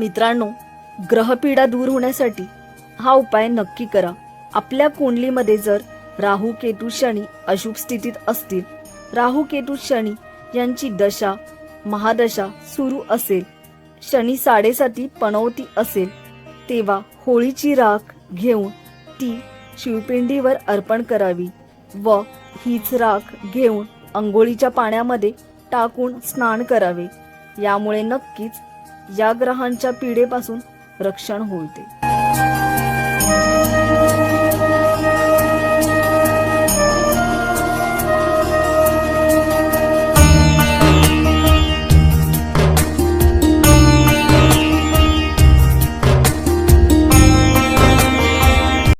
मित्रांनो ग्रहपीडा दूर होण्यासाठी हा उपाय नक्की करा. आपल्या कुंडलीमध्ये जर राहू केतू शनी अशुभ स्थितीत असतील राहू केतू शनी यांची दशा महादशा सुरू असेल शनी साडेसाती पणवती असेल तेव्हा होळीची राख घेऊन ती शिवपिंडीवर अर्पण करावी व हीच राख घेऊन अंघोळीच्या पाण्यामध्ये टाकून स्नान करावे. यामुळे नक्कीच या ग्रहांच्या पिढेपासून रक्षण होते